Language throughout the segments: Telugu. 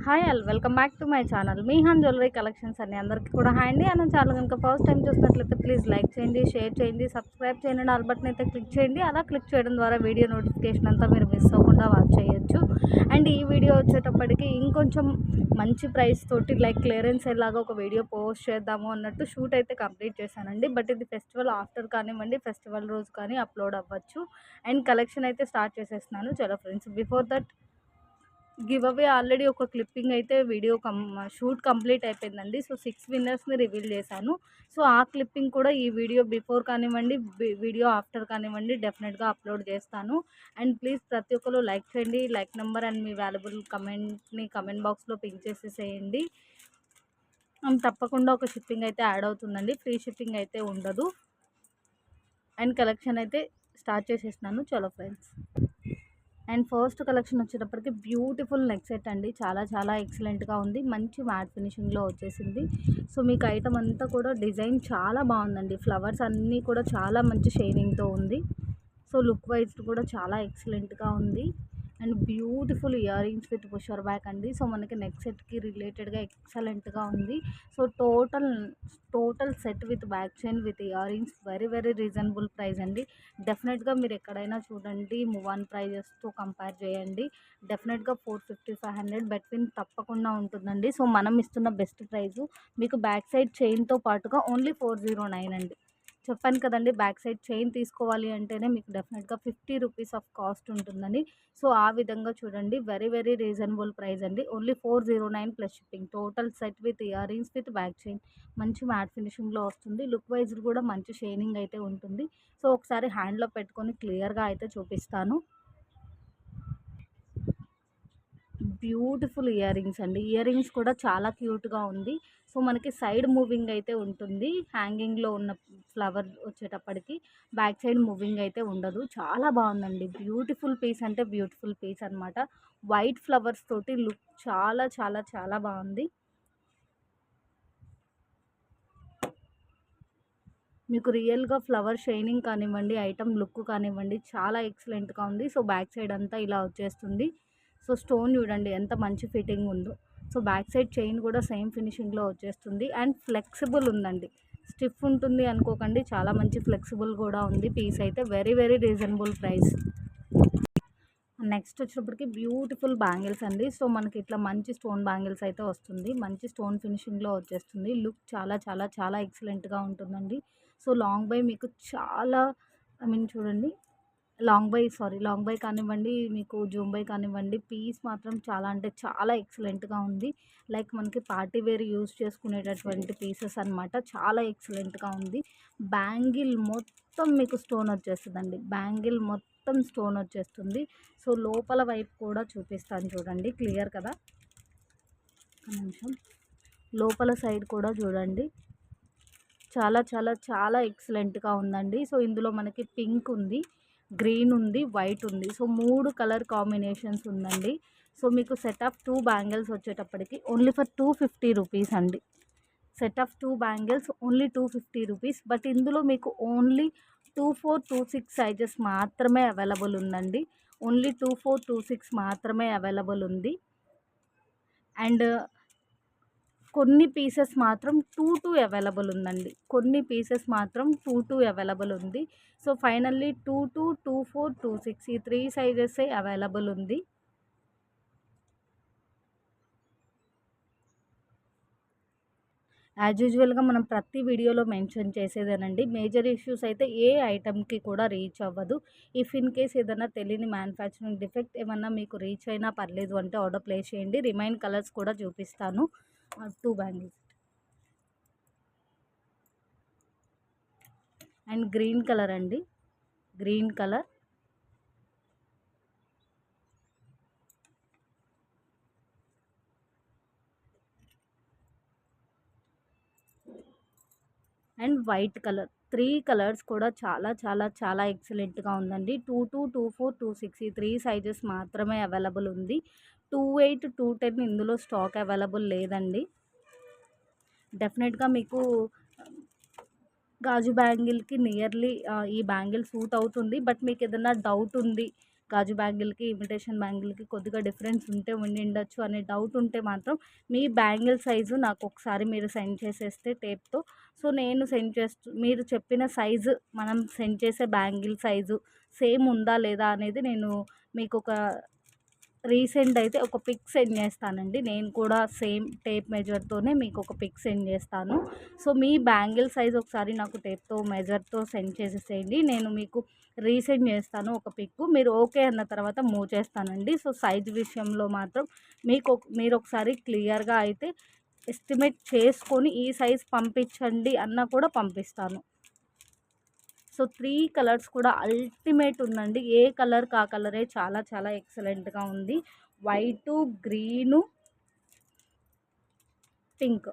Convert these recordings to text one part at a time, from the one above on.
Hi all welcome back to my channel మీహాన్ jewellery collections అని అందరికీ కూడా హాయ్ అండి. అన్న ఛానల్ కనుక ఫస్ట్ టైం చూసినట్లయితే ప్లీజ్ లైక్ చేయండి షేర్ చేయండి సబ్స్క్రైబ్ చేయండి ఆల్ బటన్ అయితే క్లిక్ చేయండి. అలా క్లిక్ చేయడం ద్వారా వీడియో నోటిఫికేషన్ అంతా మీరు మిస్ అవ్వకుండా వాచ్ చేయొచ్చు. అండ్ ఈ వీడియో వచ్చేటప్పటికి ఇంకొంచెం మంచి ప్రైస్ తోటి లైక్ క్లియరెన్స్ ఎలాగా ఒక వీడియో పోస్ట్ చేద్దాము అన్నట్టు షూట్ అయితే కంప్లీట్ చేశానండి. బట్ ఇది ఫెస్టివల్ ఆఫ్టర్ కానివ్వండి ఫెస్టివల్ రోజు కానీ అప్లోడ్ అవ్వచ్చు. అండ్ కలెక్షన్ అయితే స్టార్ట్ చేసేస్తున్నాను. చలో friends before that give away already ఒక క్లిప్పింగ్ అయితే వీడియో కం షూట్ కంప్లీట్ అయిపోయిందండి. సో సిక్స్ విన్నర్స్ని రివీల్ చేశాను. సో ఆ క్లిప్పింగ్ కూడా ఈ వీడియో బిఫోర్ కానివ్వండి వీడియో ఆఫ్టర్ కానివ్వండి డెఫినెట్గా అప్లోడ్ చేస్తాను. అండ్ ప్లీజ్ ప్రతి ఒక్కరు లైక్ చేయండి. లైక్ నెంబర్ అండ్ మీ వాల్యుబుల్ కమెంట్ని కమెంట్ బాక్స్లో పింక్ చేసేసేయండి తప్పకుండా ఒక షిప్పింగ్ అయితే యాడ్ అవుతుందండి. ఫ్రీ షిప్పింగ్ అయితే ఉండదు. అండ్ కలెక్షన్ అయితే స్టార్ట్ చేసేసినాను చలో ఫ్రెండ్స్. అండ్ ఫస్ట్ కలెక్షన్ వచ్చేటప్పటికి బ్యూటిఫుల్ నెక్ సెట్ అండి. చాలా చాలా ఎక్సలెంట్గా ఉంది. మంచి మ్యాట్ ఫినిషింగ్లో వచ్చేసింది. సో మీకు ఐటమ్ అంతా కూడా డిజైన్ చాలా బాగుందండి. ఫ్లవర్స్ అన్నీ కూడా చాలా మంచి షైనింగ్తో ఉంది. సో లుక్ వైజ్ కూడా చాలా ఎక్సలెంట్గా ఉంది. And beautiful earrings with pusher back అండి. సో మనకి నెక్ సెట్కి రిలేటెడ్గా ఎక్సలెంట్గా ఉంది. So total total set with back chain with earrings very very reasonable price అండి. డెఫినెట్గా మీరు ఎక్కడైనా చూడండి వన్ ప్రైజెస్తో కంపేర్ చేయండి. డెఫినెట్గా four fifty five hundred between తప్పకుండా ఉంటుందండి. సో మనం ఇస్తున్న బెస్ట్ ప్రైజు మీకు బ్యాక్ సైడ్ చైన్తో పాటుగా ఓన్లీ ఫోర్ జీరో నైన్ అండి. చెప్పాను కదండి బ్యాక్ సైడ్ చైన్ తీసుకోవాలి అంటేనే మీకు డెఫినెట్గా ఫిఫ్టీ రూపీస్ ఆఫ్ కాస్ట్ ఉంటుందని సో ఆ విధంగా చూడండి వెరీ వెరీ రీజనబుల్ ప్రైస్ అండి. Only four zero nine plus shipping. Total set with earrings with back chain. మంచి మ్యాట్ ఫినిషింగ్లో వస్తుంది. లుక్ వైజ్ కూడా మంచి షైనింగ్ అయితే ఉంటుంది. సో ఒకసారి హ్యాండ్లో పెట్టుకొని క్లియర్గా అయితే చూపిస్తాను. బ్యూటిఫుల్ ఇయర్ రింగ్స్ అండి. ఇయర్ రింగ్స్ కూడా చాలా క్యూట్గా ఉంది. సో మనకి సైడ్ మూవింగ్ అయితే ఉంటుంది. హ్యాంగింగ్లో ఉన్న ఫ్లవర్ వచ్చేటప్పటికి బ్యాక్ సైడ్ మూవింగ్ అయితే ఉండదు. చాలా బాగుందండి. బ్యూటిఫుల్ పీస్ అంటే బ్యూటిఫుల్ పీస్ అనమాట వైట్ ఫ్లవర్స్ తోటి లుక్ చాలా చాలా చాలా బాగుంది. మీకు రియల్గా ఫ్లవర్ షైనింగ్ కానివ్వండి ఐటమ్ లుక్ కానివ్వండి చాలా ఎక్సలెంట్గా ఉంది. సో బ్యాక్ సైడ్ అంతా ఇలా వచ్చేస్తుంది. సో స్టోన్ చూడండి ఎంత మంచి ఫిట్టింగ్ ఉందో. సో బ్యాక్ సైడ్ చైన్ కూడా సేమ్ ఫినిషింగ్లో వచ్చేస్తుంది. అండ్ ఫ్లెక్సిబుల్ ఉందండి. స్టిఫ్ ఉంటుంది అనుకోకండి. చాలా మంచి ఫ్లెక్సిబుల్ కూడా ఉంది. పీస్ అయితే very very reasonable price. Next వచ్చినప్పటికి బ్యూటిఫుల్ బ్యాంగిల్స్ అండి. సో మనకి ఇట్లా మంచి స్టోన్ బ్యాంగిల్స్ అయితే వస్తుంది. మంచి స్టోన్ ఫినిషింగ్లో వచ్చేస్తుంది. లుక్ చాలా చాలా చాలా ఎక్సలెంట్గా ఉంటుందండి. సో లాంగ్ బై మీకు చాలా ఐ మీన్ చూడండి long by sorry long by కానివ్వండి మీకు జూమ్ బై కానివ్వండి పీస్ మాత్రం చాలా అంటే చాలా ఎక్సలెంట్గా ఉంది. లైక్ మనకి పార్టీ వేర్ యూజ్ చేసుకునేటటువంటి పీసెస్ అనమాట చాలా ఎక్సలెంట్గా ఉంది. బ్యాంగిల్ మొత్తం మీకు స్టోన్ వచ్చేస్తుందండి. బ్యాంగిల్ మొత్తం స్టోన్ వచ్చేస్తుంది. సో లోపల వైపు కూడా చూపిస్తాను చూడండి. క్లియర్ కదా? నిమిషం. లోపల సైడ్ కూడా చూడండి. చాలా చాలా చాలా ఎక్సలెంట్గా ఉందండి. సో ఇందులో మనకి పింక్ ఉంది. గ్రీన్ ఉంది వైట్ ఉంది. సో మూడు కలర్ కాంబినేషన్స్ ఉందండి. సో మీకు సెట్ ఆఫ్ టూ బ్యాంగిల్స్ వచ్చేటప్పటికి only for two fifty rupees అండి. Set of two bangles only two fifty rupees. But ఇందులో మీకు only two four two six sizes మాత్రమే అవైలబుల్ ఉందండి. Only two four two six మాత్రమే అవైలబుల్ ఉంది. అండ్ కొన్ని పీసెస్ మాత్రం టూ టూ అవైలబుల్ ఉందండి. కొన్ని పీసెస్ మాత్రం టూ టూ అవైలబుల్ ఉంది. So finally two two two four two six ఈ త్రీ సైజెస్ అవైలబుల్ ఉంది. యాజ్ యూజువల్గా మనం ప్రతి వీడియోలో మెన్షన్ చేసేదేనండి. మేజర్ ఇష్యూస్ అయితే ఏ ఐటమ్కి కూడా రీచ్ అవ్వదు. ఇఫ్ ఇన్ కేస్ ఏదైనా తెలియని మ్యానుఫ్యాక్చరింగ్ డిఫెక్ట్ ఏమన్నా మీకు రీచ్ అయినా పర్లేదు అంటే ఆర్డర్ ప్లేస్ చేయండి. రిమైన్ కలర్స్ కూడా చూపిస్తాను. Two bangles. And green colour అండి. Green colour. And white colour. Three colours కూడా చాలా చాలా చాలా ఎక్సలెంట్గా ఉందండి. Two two two four two six ఈ త్రీ సైజెస్ మాత్రమే అవైలబుల్ ఉంది. టూ ఎయిట్ టూ టెన్ ఇందులో స్టాక్ అవైలబుల్ లేదండి. డెఫినెట్గా మీకు గాజు బ్యాంగిల్కి నియర్లీ ఈ బ్యాంగిల్ సూట్ అవుతుంది. బట్ మీకు ఏదైనా డౌట్ ఉంది గాజు బ్యాంగిల్కి ఇమిటేషన్ బ్యాంగిల్కి కొద్దిగా డిఫరెన్స్ ఉంటే ఉండి ఉండొచ్చు అనే డౌట్ ఉంటే మాత్రం మీ బ్యాంగిల్ సైజు నాకు ఒకసారి మీరు సెండ్ చేసేస్తే టేప్తో. సో నేను సెండ్ చేస్తూ మీరు చెప్పిన సైజు మనం సెండ్ చేసే బ్యాంగిల్ సైజు సేమ్ ఉందా లేదా అనేది నేను మీకు ఒక రీసెంట్ అయితే ఒక పిక్ సెండ్ చేస్తానండి. నేను కూడా సేమ్ టేప్ మెజర్తోనే మీకు ఒక పిక్ సెండ్ చేస్తాను. సో మీ బ్యాంగిల్ సైజ్ ఒకసారి నాకు టేప్తో మెజర్తో సెండ్ చేసేసేయండి. నేను మీకు రీసెండ్ చేస్తాను ఒక పిక్. మీరు ఓకే అన్న తర్వాత మూవ్ చేస్తానండి. సో సైజ్ విషయంలో మాత్రం మీకు మీరు ఒకసారి క్లియర్గా అయితే ఎస్టిమేట్ చేసుకొని ఈ సైజ్ పంపించండి అన్న కూడా పంపిస్తాను. సో త్రీ కలర్స్ కూడా అల్టిమేట్ ఉందండి. ఏ కలర్ కా కలరే చాలా చాలా ఎక్సలెంట్గా ఉంది. White green pink.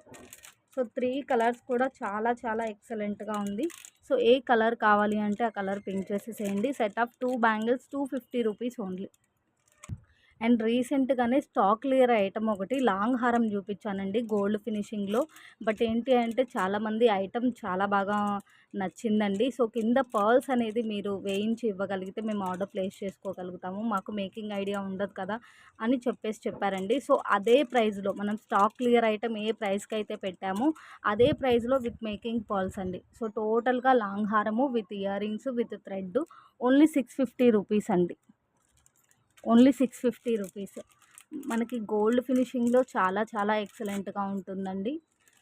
So three colours కూడా చాలా చాలా ఎక్సలెంట్గా ఉంది. సో ఏ కలర్ కావాలి అంటే ఆ కలర్ పింక్ చేసేసేయండి. Set of two bangles two fifty rupees only. And రీసెంట్గానే స్టాక్ క్లియర్ ఐటమ్ ఒకటి లాంగ్ హారం చూపించానండి గోల్డ్ ఫినిషింగ్లో. బట్ ఏంటి అంటే చాలామంది ఐటమ్ చాలా బాగా నచ్చిందండి. సో కింద పర్ల్స్ అనేది మీరు వేయించి ఇవ్వగలిగితే మేము ఆర్డర్ ప్లేస్ చేసుకోగలుగుతాము. మాకు మేకింగ్ ఐడియా ఉండదు కదా అని చెప్పేసి చెప్పారండి. సో అదే ప్రైస్లో మనం స్టాక్ క్లియర్ ఐటమ్ ఏ ప్రైస్కి అయితే పెట్టామో అదే ప్రైస్లో విత్ మేకింగ్ పర్ల్స్ అండి. సో టోటల్గా లాంగ్ హారము with earrings with thread only six fifty rupees అండి. Only six fifty rupees. మనకి గోల్డ్ ఫినిషింగ్లో చాలా చాలా ఎక్సలెంట్గా ఉంటుందండి.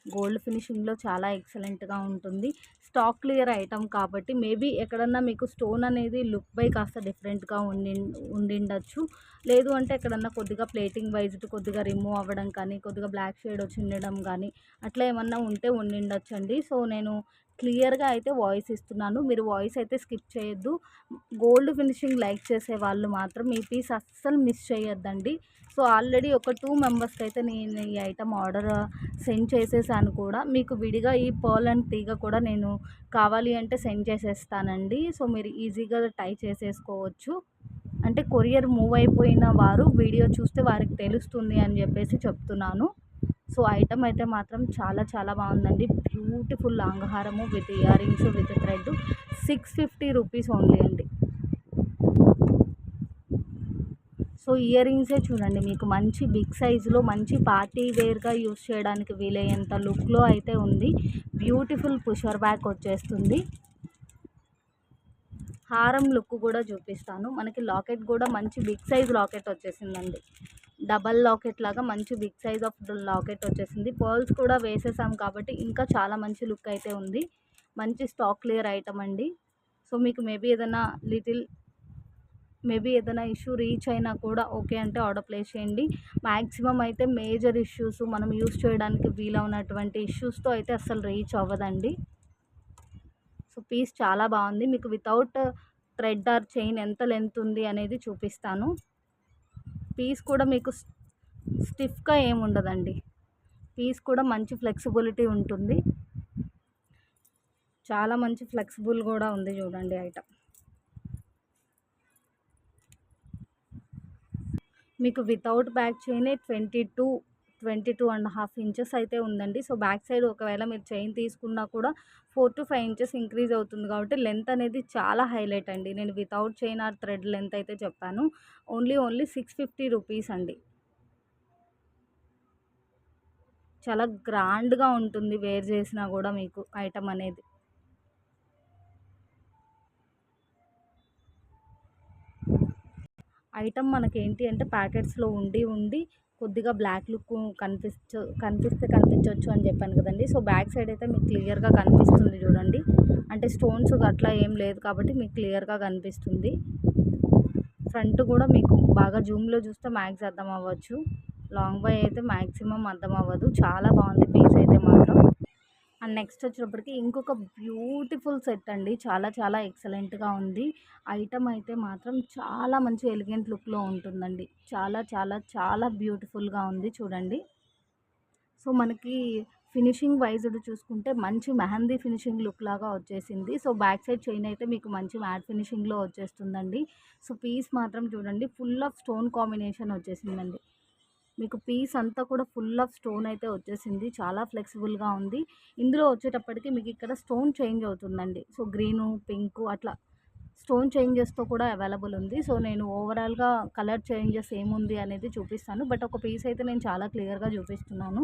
గోల్డ్ ఫినిషింగ్లో చాలా ఎక్సలెంట్గా ఉంటుంది. స్టాక్ క్లియర్ ఐటమ్ కాబట్టి మేబీ ఎక్కడన్నా మీకు స్టోన్ అనేది లుక్ బై కాస్త డిఫరెంట్గా ఉండి ఉండిండొచ్చు. లేదు అంటే ఎక్కడన్నా కొద్దిగా ప్లేటింగ్ వైజ్ కొద్దిగా రిమూవ్ అవ్వడం కానీ కొద్దిగా బ్లాక్ షేడ్ వచ్చి ఉండడం కానీ అట్లా ఏమన్నా ఉంటే ఉండిండొచ్చు అండి సో నేను క్లియర్గా అయితే వాయిస్ ఇస్తున్నాను. మీరు వాయిస్ అయితే స్కిప్ చేయొద్దు. గోల్డ్ ఫినిషింగ్ లైక్ చేసే వాళ్ళు మాత్రం ఈ పీస్ అస్సలు మిస్ చేయొద్దండి. సో ఆల్రెడీ ఒక టూ మెంబర్స్కి అయితే నేను ఈ ఐటమ్ ఆర్డర్ సెండ్ చేసేసాను కూడా. మీకు విడిగా ఈ పర్ల్ అండ్ తీగ కూడా నేను కావాలి అంటే సెండ్ చేసేస్తానండి. సో మీరు ఈజీగా టై చేసేసుకోవచ్చు. అంటే కొరియర్ మూవ్ అయిపోయిన వారు వీడియో చూస్తే వారికి తెలుస్తుంది అని చెప్పేసి చెప్తున్నాను. సో ఐటమ్ అయితే మాత్రం చాలా చాలా బాగుందండి. బ్యూటిఫుల్ లాంగ్ హారము with ear rings with thread. Six fifty rupees only అండి. సో ఇయర్ రింగ్సే చూడండి. మీకు మంచి బిగ్ సైజులో మంచి పార్టీ వేర్గా యూస్ చేయడానికి వీలయ్యేంత లుక్లో అయితే ఉంది. బ్యూటిఫుల్ పుషర్ బ్యాక్ వచ్చేస్తుంది. హారం లుక్ కూడా చూపిస్తాను. మనకి లాకెట్ కూడా మంచి బిగ్ సైజ్ లాకెట్ వచ్చేసిందండి. డబల్ లాకెట్ లాగా మంచి బిగ్ సైజ్ ఆఫ్ లాకెట్ వచ్చేసింది. పర్ల్స్ కూడా వేసేసాం కాబట్టి ఇంకా చాలా మంచి లుక్ అయితే ఉంది. మంచి స్టాక్ క్లియర్ ఐటమ్ అండి. సో మీకు మేబీ ఏదైనా లిటిల్ మేబీ ఏదైనా ఇష్యూ రీచ్ అయినా కూడా ఓకే అంటే ఆర్డర్ ప్లేస్ చేయండి. మ్యాక్సిమం అయితే మేజర్ ఇష్యూస్ మనం యూస్ చేయడానికి వీలవునటువంటి ఇష్యూస్తో అయితే అస్సలు రీచ్ అవ్వదండి. సో పీస్ చాలా బాగుంది. మీకు వితౌట్ థ్రెడ్ ఆర్ చైన్ ఎంత లెంత్ ఉంది అనేది చూపిస్తాను. పీస్ కూడా మీకు స్టిఫ్గా ఏమి ఉండదండి. పీస్ కూడా మంచి ఫ్లెక్సిబిలిటీ ఉంటుంది. చాలా మంచి ఫ్లెక్సిబుల్ కూడా ఉంది చూడండి ఐటమ్. మీకు without back చైనే twenty two twenty two and half inches అయితే ఉందండి. సో బ్యాక్ సైడ్ ఒకవేళ మీరు చైన్ తీసుకున్నా కూడా four to five inches increase అవుతుంది కాబట్టి లెంత్ అనేది చాలా హైలైట్ అండి. నేను without chain or thread length అయితే చెప్పాను. Only only six fifty rupees అండి. చాలా గ్రాండ్గా ఉంటుంది వేర్ చేసినా కూడా మీకు ఐటమ్ అనేది. ఐటమ్ మనకి ఏంటి అంటే ప్యాకెట్స్లో ఉండి ఉండి కొద్దిగా బ్లాక్ లుక్ కనిపించ కనిపిస్తే కనిపించవచ్చు అని చెప్పాను కదండి. సో బ్యాక్ సైడ్ అయితే మీకు క్లియర్గా కనిపిస్తుంది చూడండి. అంటే స్టోన్స్ అట్లా ఏం లేదు కాబట్టి మీకు క్లియర్గా కనిపిస్తుంది. ఫ్రంట్ కూడా మీకు బాగా జూమ్లో చూస్తే మ్యాక్స్ అర్థం అవ్వచ్చు. లాంగ్ బై అయితే మ్యాక్సిమం అర్థం అవ్వదు. చాలా బాగుంది పీస్ అయితే మాత్రం. అండ్ నెక్స్ట్ వచ్చినప్పటికి ఇంకొక బ్యూటిఫుల్ సెట్ అండి. చాలా చాలా ఎక్సలెంట్గా ఉంది. ఐటమ్ అయితే మాత్రం చాలా మంచి ఎలిగెంట్ లుక్లో ఉంటుందండి. చాలా చాలా చాలా బ్యూటిఫుల్గా ఉంది చూడండి. సో మనకి ఫినిషింగ్ వైజ్డ్ చూసుకుంటే మంచి మెహందీ ఫినిషింగ్ లుక్ లాగా వచ్చేసింది. సో బ్యాక్ సైడ్ చైన్ అయితే మీకు మంచి మ్యాట్ ఫినిషింగ్లో వచ్చేస్తుందండి. సో పీస్ మాత్రం చూడండి ఫుల్ ఆఫ్ స్టోన్ కాంబినేషన్ వచ్చేసిందండి. మీకు పీస్ అంతా కూడా ఫుల్ ఆఫ్ స్టోన్ అయితే వచ్చేసింది. చాలా ఫ్లెక్సిబుల్గా ఉంది. ఇందులో వచ్చేటప్పటికి మీకు ఇక్కడ స్టోన్ చేంజ్ అవుతుందండి. సో గ్రీను పింక్ అట్లా స్టోన్ చేంజెస్తో కూడా అవైలబుల్ ఉంది. సో నేను ఓవరాల్గా కలర్ చేంజెస్ ఏముంది అనేది చూపిస్తాను. బట్ ఒక పీస్ అయితే నేను చాలా క్లియర్గా చూపిస్తున్నాను.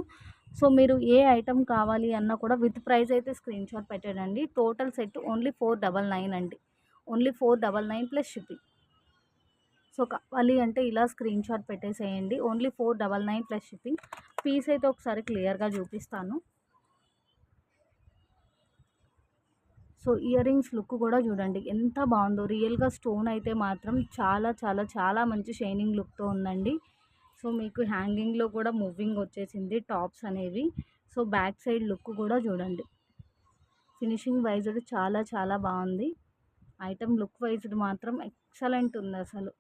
సో మీరు ఏ ఐటెం కావాలి అన్నా కూడా విత్ ప్రైస్ అయితే స్క్రీన్ షాట్ పెట్టాడండి total set only four double nine అండి. Only four double nine plus shipping. So కావాలి అంటే ఇలా స్క్రీన్ షాట్ పెట్టేసేయండి. Only four double nine plus shipping. Piece అయితే ఒకసారి క్లియర్గా చూపిస్తాను. సో ఇయర్ రింగ్స్ లుక్ కూడా చూడండి. ఎంత బాగుందో. రియల్గా స్టోన్ అయితే మాత్రం చాలా చాలా చాలా మంచి షైనింగ్ లుక్తో ఉందండి. సో మీకు హ్యాంగింగ్లో కూడా మూవింగ్ వచ్చేసింది. టాప్స్ అనేవి. సో బ్యాక్ సైడ్ లుక్ కూడా చూడండి. ఫినిషింగ్ వైజ్డ్ చాలా చాలా బాగుంది. ఐటమ్ లుక్ వైజ్డ్ మాత్రం ఎక్సలెంట్ ఉంది అసలు.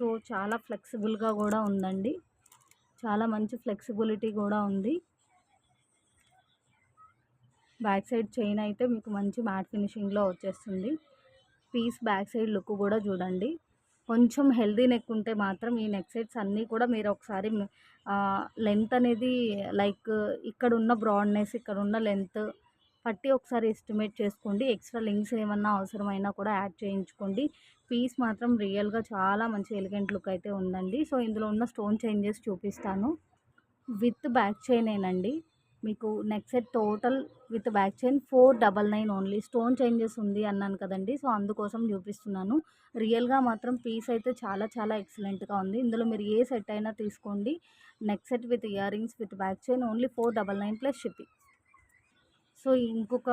సో చాలా ఫ్లెక్సిబుల్గా కూడా ఉందండి. చాలా మంచి ఫ్లెక్సిబిలిటీ కూడా ఉంది. బ్యాక్ సైడ్ చైన్ అయితే మీకు మంచి మ్యాట్ ఫినిషింగ్లో వచ్చేస్తుంది. పీస్ బ్యాక్ సైడ్ లుక్ కూడా చూడండి. కొంచెం హెల్దీ నెక్ ఉంటే మాత్రం ఈ నెక్ సైడ్స్ అన్నీ కూడా మీరు ఒకసారి లెంత్ అనేది లైక్ ఇక్కడ ఉన్న బ్రాడ్నెస్ ఇక్కడ ఉన్న లెంత్ పట్టి ఒకసారి ఎస్టిమేట్ చేసుకోండి. ఎక్స్ట్రా లింక్స్ ఏమన్నా అవసరమైనా కూడా యాడ్ చేయించుకోండి. పీస్ మాత్రం రియల్గా చాలా మంచి ఎలిగెంట్ లుక్ అయితే ఉందండి. సో ఇందులో ఉన్న స్టోన్ చేంజెస్ చూపిస్తాను. విత్ బ్యాక్ చైనేనండి మీకు neck set total with back chain four double nine only. Stone changes ఉంది అన్నాను కదండి. సో అందుకోసం చూపిస్తున్నాను. రియల్గా మాత్రం పీస్ అయితే చాలా చాలా ఎక్సలెంట్గా ఉంది. ఇందులో మీరు ఏ సెట్ అయినా తీసుకోండి. Neck set with ear rings with back chain only four double nine plus shipping. So ఇంకొక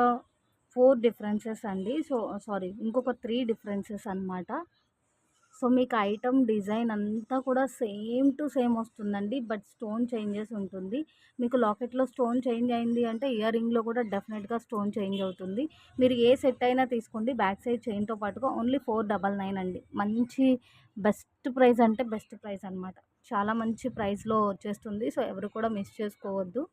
ఫోర్ డిఫరెన్సెస్ అండి. సో సారీ ఇంకొక త్రీ డిఫరెన్సెస్ అనమాట సో మీకు ఐటమ్ డిజైన్ అంతా కూడా సేమ్ టు సేమ్ వస్తుందండి బట్ స్టోన్ చేంజెస్ ఉంటుంది. మీకు లాకెట్లో స్టోన్ చేంజ్ అయింది అంటే ఇయర్ రింగ్లో కూడా డెఫినెట్గా స్టోన్ చేంజ్ అవుతుంది. మీరు ఏ సెట్ అయినా తీసుకోండి బ్యాక్ సైడ్ చైన్తో పాటుగా ఓన్లీ ఫోర్ డబల్ నైన్ అండి. మంచి బెస్ట్ ప్రైస్ అంటే బెస్ట్ ప్రైస్ అనమాట చాలా మంచి ప్రైస్లో వచ్చేస్తుంది. సో ఎవరు కూడా మిస్ చేసుకోవద్దు.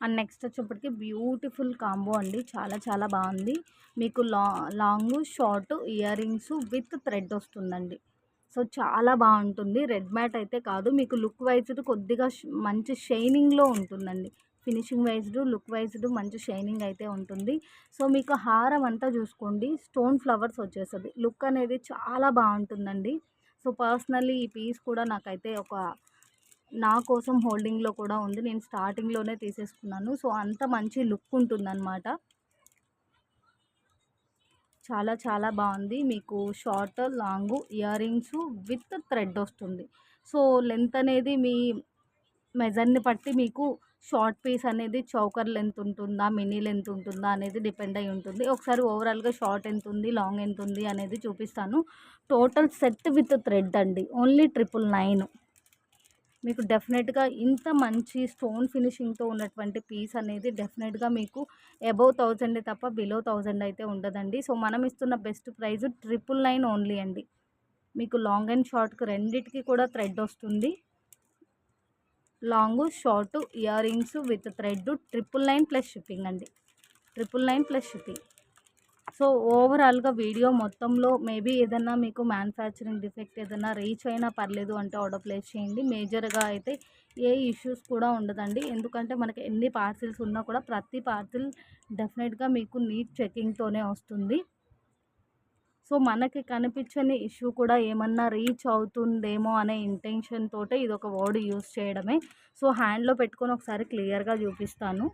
అండ్ నెక్స్ట్ వచ్చేప్పటికి బ్యూటిఫుల్ కాంబో అండి. చాలా చాలా బాగుంది. మీకు లా long short ear rings with thread వస్తుందండి. సో చాలా బాగుంటుంది. రెడ్ మ్యాట్ అయితే కాదు. మీకు లుక్ వైజ్డ్ కొద్దిగా మంచి షైనింగ్లో ఉంటుందండి. ఫినిషింగ్ వైజ్డ్ లుక్ వైజ్డ్ మంచి షైనింగ్ అయితే ఉంటుంది. సో మీకు హారం అంతా చూసుకోండి. స్టోన్ ఫ్లవర్స్ వచ్చేస్తుంది. లుక్ అనేది చాలా బాగుంటుందండి. సో పర్సనల్లీ ఈ పీస్ కూడా నాకైతే ఒక నా కోసం హోల్డింగ్లో కూడా ఉంది. నేను స్టార్టింగ్లోనే తీసేసుకున్నాను. సో అంత మంచి లుక్ ఉంటుందన్నమాట. చాలా చాలా బాగుంది. మీకు short long ear rings with thread వస్తుంది. సో లెంత్ అనేది మీ మెజర్ని బట్టి మీకు షార్ట్ పీస్ అనేది చౌకర్ లెంత్ ఉంటుందా మినీ లెంత్ ఉంటుందా అనేది డిపెండ్ అయి ఉంటుంది. ఒకసారి ఓవరాల్గా షార్ట్ ఎంత ఉంది లాంగ్ ఎంత ఉంది అనేది చూపిస్తాను. టోటల్ సెట్ విత్ థ్రెడ్ అండి. Only triple nine. మీకు డెఫినెట్గా ఇంత మంచి స్టోన్ ఫినిషింగ్తో ఉన్నటువంటి పీస్ అనేది డెఫినెట్గా మీకు అబౌవ్ థౌజండే తప్ప బిలో థౌజండ్ అయితే ఉండదండి. సో మనం ఇస్తున్న best price triple nine only అండి. మీకు లాంగ్ అండ్ షార్ట్కి రెండిటికి కూడా థ్రెడ్ వస్తుంది. Long short ear rings with thread triple nine plus shipping అండి. Triple nine plus shipping. So ఓవరాల్గా వీడియో మొత్తంలో మేబీ ఏదన్నా మీకు మ్యానుఫ్యాక్చరింగ్ డిఫెక్ట్ ఏదైనా రీచ్ అయినా పర్లేదు అంటే ఆర్డర్ ప్లేస్ చేయండి. మేజర్గా అయితే ఏ ఇష్యూస్ కూడా ఉండదండి. ఎందుకంటే మనకి ఎన్ని పార్సిల్స్ ఉన్నా కూడా ప్రతి పార్సిల్ డెఫినెట్గా మీకు నీట్ చెకింగ్తోనే వస్తుంది. సో మనకి కనిపించని ఇష్యూ కూడా ఏమన్నా రీచ్ అవుతుందేమో అనే ఇంటెన్షన్ తోటే ఇది ఒక వర్డ్ యూస్ చేయడమే. సో హ్యాండ్లో పెట్టుకొని ఒకసారి క్లియర్గా చూపిస్తాను.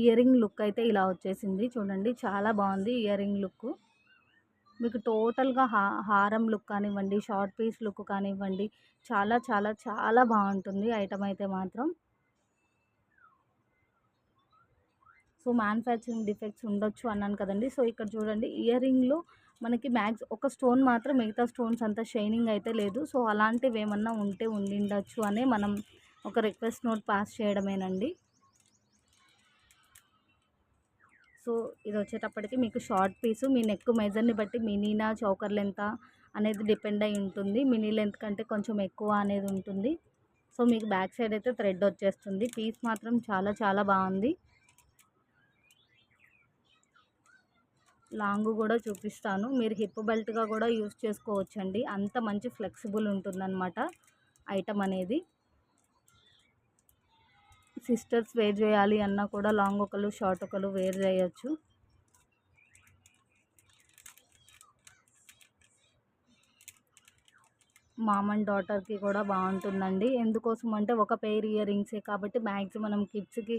ఇయర్ రింగ్ లుక్ అయితే ఇలా వచ్చేసింది. చూడండి చాలా బాగుంది ఇయర్ రింగ్ లుక్ మీకు టోటల్గా హా హారం లుక్ కానివ్వండి షార్ట్ పీస్ లుక్ కానివ్వండి చాలా చాలా చాలా బాగుంటుంది ఐటమ్ అయితే మాత్రం. సో మ్యానుఫ్యాక్చరింగ్ డిఫెక్ట్స్ ఉండొచ్చు అన్నాను కదండి. సో ఇక్కడ చూడండి ఇయర్ రింగ్లో మనకి మ్యాక్స్ ఒక స్టోన్ మాత్రం మిగతా స్టోన్స్ అంత షైనింగ్ అయితే లేదు. సో అలాంటివి ఏమన్నా ఉంటే ఉండిండొచ్చు అనే మనం ఒక రిక్వెస్ట్ నోట్ పాస్ చేయడమేనండి. సో ఇది వచ్చేటప్పటికి మీకు షార్ట్ పీసు మీ నెక్ మెజర్ని బట్టి మినీనా చౌకర్ లెంత్ అనేది డిపెండ్ అయి ఉంటుంది. మినీ లెంత్ కంటే కొంచెం ఎక్కువ అనేది ఉంటుంది. సో మీకు బ్యాక్ సైడ్ అయితే థ్రెడ్ వచ్చేస్తుంది. పీస్ మాత్రం చాలా చాలా బాగుంది. లాంగ్ కూడా చూపిస్తాను. మీరు హిప్ బెల్ట్గా కూడా యూస్ చేసుకోవచ్చండి. అంత మంచి ఫ్లెక్సిబుల్ ఉంటుందన్నమాట ఐటమ్ అనేది. సిస్టర్స్ వేర్ చేయాలి అన్నా కూడా లాంగ్ ఒకరు షార్ట్ ఒకరు వేర్ చేయొచ్చు. మామ్ అండ్ డాటర్కి కూడా బాగుంటుందండి. ఎందుకోసం అంటే ఒక పెయిర్ ఇయర్ రింగ్సే కాబట్టి మ్యాక్సిమం మనం కిడ్స్కి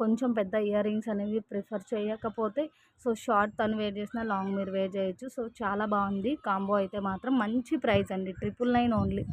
కొంచెం పెద్ద ఇయర్ రింగ్స్ అనేవి ప్రిఫర్ చేయకపోతే సో షార్ట్ తను వేర్ చేసిన లాంగ్ మీరు వేర్ చేయొచ్చు. సో చాలా బాగుంది. కాంబో అయితే మాత్రం మంచి ప్రైస్ అండి. Triple nine only.